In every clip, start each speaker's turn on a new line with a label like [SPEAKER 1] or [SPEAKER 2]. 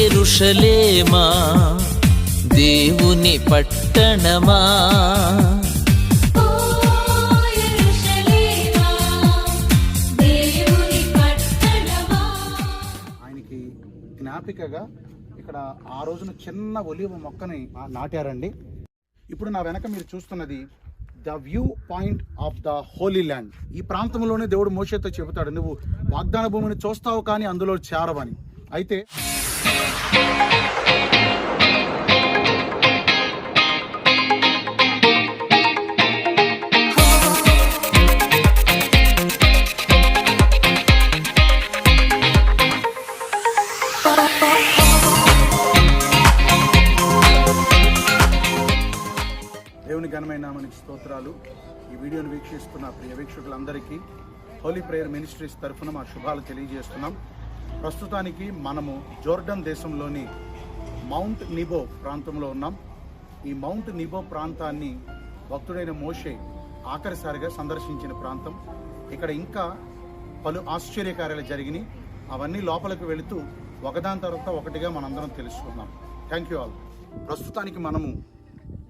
[SPEAKER 1] ఎరుషలేమా? దేవుని పట్టణమా?
[SPEAKER 2] ఓ యెరూషలేమా దేవుని పట్టణమా?
[SPEAKER 3] ఆయనకి జ్ఞాపికగా ఇక్కడ ఆ రోజున చిన్న ఒలివ మొక్కని నాటారండి. ఇప్పుడు నా వెనక మీరు చూస్తున్నది the view point of the holy land. ఈ ప్రాంతంలోనే దేవుడు మోషేతో చెబుతాడు నువ్వు వాగ్దాన భూమిని చూస్తావు కానీ అందులో చేరవని. అయితే దేవుని ఘనమైన మనకి స్తోత్రాలు. ఈ వీడియోను వీక్షిస్తున్న ప్రియ వీక్షకులందరికీ హోలీ ప్రేయర్ మినిస్ట్రీస్ తరఫున మా శుభాలు తెలియజేస్తున్నాం. ప్రస్తుతానికి మనము జోర్డన్ దేశంలోని మౌంట్ నిబో ప్రాంతంలో ఉన్నాం. ఈ మౌంట్ నిబో ప్రాంతాన్ని భక్తుడైన మోషే ఆఖరిసారిగా సందర్శించిన ప్రాంతం. ఇక్కడ ఇంకా పలు ఆశ్చర్యకార్యాలు జరిగినాయి. అవన్నీ లోపలికి వెళుతూ ఒకదాని తర్వాత ఒకటిగా మనందరం తెలుసుకుందాం. థ్యాంక్ యూ ఆల్ ప్రస్తుతానికి మనము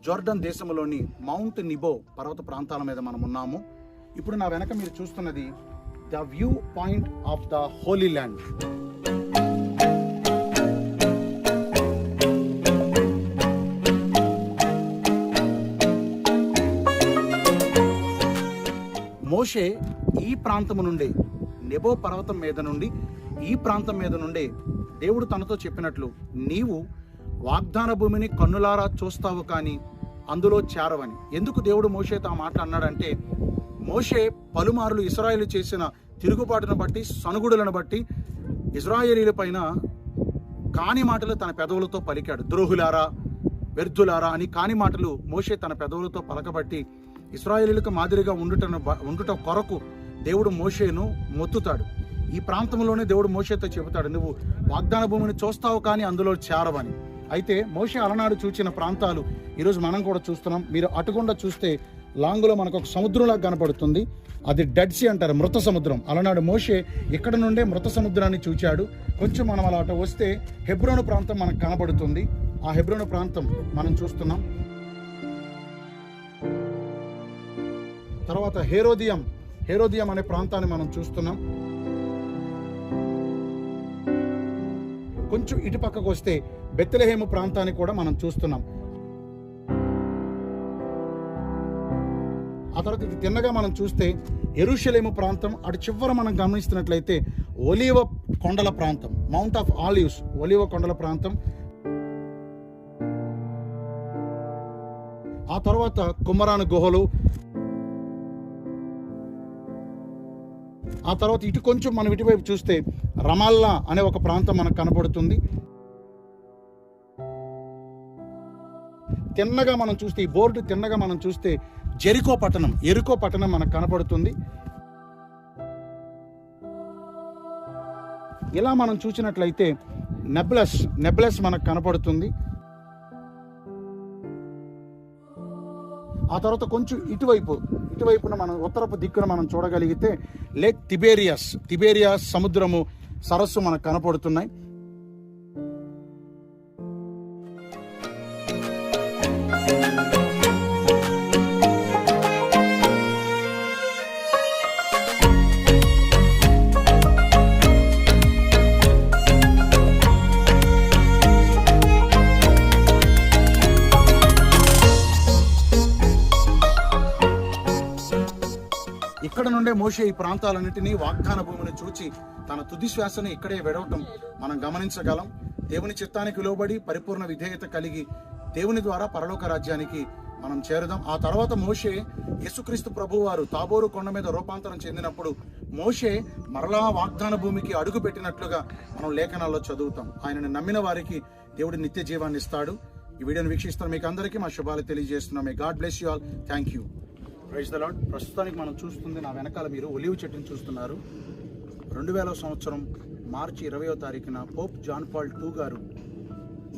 [SPEAKER 3] జోర్డన్ దేశంలోని మౌంట్ నిబో పర్వత ప్రాంతాల మీద మనం ఉన్నాము ఇప్పుడు నా వెనక మీరు చూస్తున్నది the view point of the holy land Moshe ఈ ప్రాంతము నుండి నెబో పర్వతం మీద నుండి ఈ ప్రాంతం మీద నుండి దేవుడు తనతో చెప్పినట్లు నీవు వాగ్దాన భూమిని కన్నులారా చూస్తావు కానీ అందులో చేరవని. ఎందుకు దేవుడు మోషేతో ఆ మాట అన్నాడంటే మోషే పలుమార్లు ఇస్రాయేలు చేసిన తిరుగుబాటును బట్టి సనుగుడులను బట్టి ఇజ్రాయేలీల పైన కాని మాటలు తన పెదవులతో పలికాడు. ద్రోహులారా వ్యర్థులారా అని కాని మాటలు మోషే తన పెదవులతో పలకబట్టి ఇస్రాయేలీలకు మాదిరిగా ఉండుటను ఉండుట కొరకు దేవుడు మోషేను మొత్తుతాడు. ఈ ప్రాంతంలోనే దేవుడు మోషేతో చెబుతాడు నువ్వు వాగ్దాన భూమిని చూస్తావు కానీ అందులో చేరవని. అయితే మోషే అలనాడు చూచిన ప్రాంతాలు ఈరోజు మనం కూడా చూస్తున్నాం. మీరు అటుకుండా చూస్తే లాంగ్లో మనకు ఒక సముద్రంలా కనపడుతుంది. అది డెడ్ సీ అంటారు మృత సముద్రం. అలనాడు మోషే ఇక్కడ నుండే మృత సముద్రాన్ని చూచాడు. కొంచెం మనం అలా అటు వస్తే హెబ్రోను ప్రాంతం మనకు కనబడుతుంది ఆ హెబ్రోను ప్రాంతం మనం చూస్తున్నాం. తర్వాత హేరోదియం. హేరోదియం అనే ప్రాంతాన్ని మనం చూస్తున్నాం. కొంచెం ఇటు పక్కకు వస్తే బెత్తలహేము ప్రాంతాన్ని కూడా మనం చూస్తున్నాం. ఆ తర్వాత ఇది తిన్నగా మనం చూస్తే ఎరుషలేము ప్రాంతం అటు చివర మనం గమనిస్తున్నట్లయితే ఒలివ కొండల ప్రాంతం మౌంట్ ఆఫ్ ఆలివ్స్ ఒలివ కొండల ప్రాంతం. ఆ తర్వాత కుమ్మరాను గుహలు. ఆ తర్వాత ఇటు కొంచెం మనం ఇటువైపు చూస్తే రమాల్లా అనే ఒక ప్రాంతం మనకు కనబడుతుంది. తిన్నగా మనం చూస్తే ఈ బోర్డు తిన్నగా మనం చూస్తే జెరికో పట్టణం ఎరుకో పట్టణం మనకు కనపడుతుంది. ఇలా మనం చూసినట్లయితే నెబ్లస్ నెబ్లస్ మనకు కనపడుతుంది. ఆ తర్వాత కొంచెం ఇటువైపు ఇటువైపున మనం ఉత్తరపు దిక్కున మనం చూడగలిగితే లేక్ తిబేరియాస్ తిబేరియాస్ సముద్రము సరస్సు మనకు కనపడుతున్నాయి. ఇక్కడ నుండే మోషే ఈ ప్రాంతాలన్నింటినీ వాగ్దాన భూమిని చూచి తన తుది శ్వాసను ఇక్కడే విడవటం మనం గమనించగలం. దేవుని చిత్తానికి లోబడి పరిపూర్ణ విధేయత కలిగి దేవుని ద్వారా పరలోక రాజ్యానికి మనం చేరుదాం. ఆ తర్వాత మోషే యేసుక్రీస్తు ప్రభు వారు తాబోరు కొండ మీద రూపాంతరం చెందినప్పుడు మోషే మరలా వాగ్దాన భూమికి అడుగు పెట్టినట్లుగా మనం లేఖనాల్లో చదువుతాం. ఆయనను నమ్మిన వారికి దేవుడి నిత్య జీవాన్ని ఇస్తాడు. ఈ వీడియోని వీక్షిస్తున్న మీకు అందరికీ మా శుభాలు తెలియజేస్తున్నాం. May God bless you all thank you praise the Lord ప్రస్తుతానికి మనం చూస్తుంది నా వెనకాల మీరు ఒలివ్ చెట్టుని చూస్తున్నారు. రెండు వేల సంవత్సరం మార్చి ఇరవయో తారీఖున పోప్ జాన్ పాల్ టూ గారు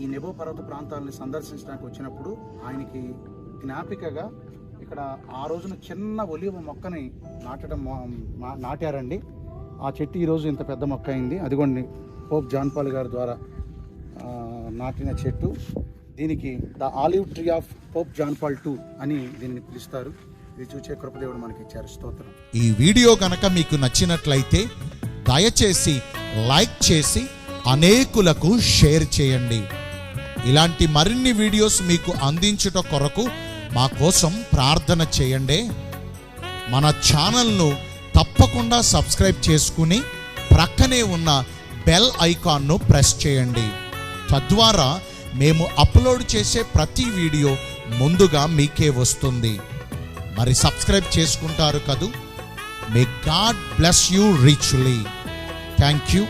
[SPEAKER 3] ఈ నెబో పర్వత ప్రాంతాలని సందర్శించడానికి వచ్చినప్పుడు ఆయనకి జ్ఞాపికగా ఇక్కడ ఆ రోజున చిన్న ఒలివ మొక్కని నాటడం మా- నాటారండి. ఆ చెట్టు ఈరోజు ఇంత పెద్ద మొక్క అయింది. అదిగోండి పోప్ జాన్ పాల్ గారి ద్వారా నాటిన చెట్టు. దీనికి the olive tree of Pope John Paul two అని దీనిని పిలుస్తారు. ఇది చూచే కృపదేవుడు మనకి ఇచ్చారు స్తోత్రం.
[SPEAKER 1] ఈ వీడియో కనుక మీకు నచ్చినట్లయితే దయచేసి లైక్ చేసి అనేకులకు షేర్ చేయండి. ఇలాంటి మరిన్ని వీడియోస్ మీకు అందించుట కొరకు మా కోసం ప్రార్థన చేయండి. మన ఛానల్ను తప్పకుండా సబ్స్క్రైబ్ చేసుకుని ప్రక్కనే ఉన్న బెల్ ఐకాన్ను ప్రెస్ చేయండి. తద్వారా మేము అప్లోడ్ చేసే ప్రతి వీడియో ముందుగా మీకే వస్తుంది. మరి సబ్స్క్రైబ్ చేసుకుంటారు కదూ. May God bless you richly thank you